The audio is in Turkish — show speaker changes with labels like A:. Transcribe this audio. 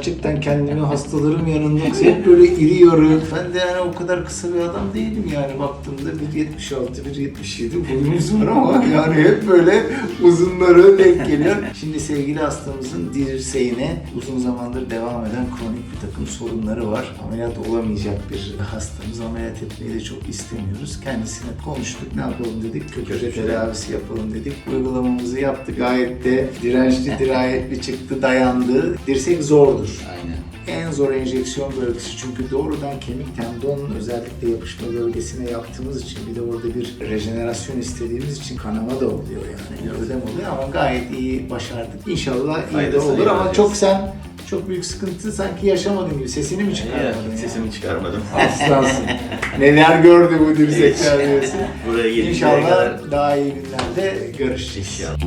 A: gerçekten kendimi hastalarım yanında hep böyle iri yarı. Ben de yani o kadar kısa bir adam değilim yani baktığımda 1.76, 1.77 boyumuz var ama yani hep böyle uzunları denk geliyor. Şimdi sevgili hastamızın dirseğine uzun zamandır devam eden takım sorunları var. Ameliyat olamayacak bir hastamız. Ameliyat etmeyi de çok istemiyoruz. Kendisine konuştuk. Ne yapalım dedik. Kök hücre tedavisi yapalım dedik. Uygulamamızı yaptık. Gayet de dirençli, dirayetli çıktı, dayandı. Dirsek zordur.
B: Aynen.
A: En zor enjeksiyon bölgesi çünkü doğrudan kemik tendon özellikle yapışma bölgesine yaptığımız için bir de orada bir rejenerasyon istediğimiz için kanama da oluyor yani ödem oluyor ama gayet iyi başardık. İnşallah iyi de
B: Faydasını
A: olur ama çok sen çok büyük sıkıntı sanki yaşamadın gibi sesini mi çıkarmadın
B: Ya, sesimi çıkarmadım.
A: Aslansın. Neler gördü bu dirsekler diyorsun.
B: Buraya
A: İnşallah
B: kadar
A: daha iyi günlerde görüşeceğiz.
B: inşallah.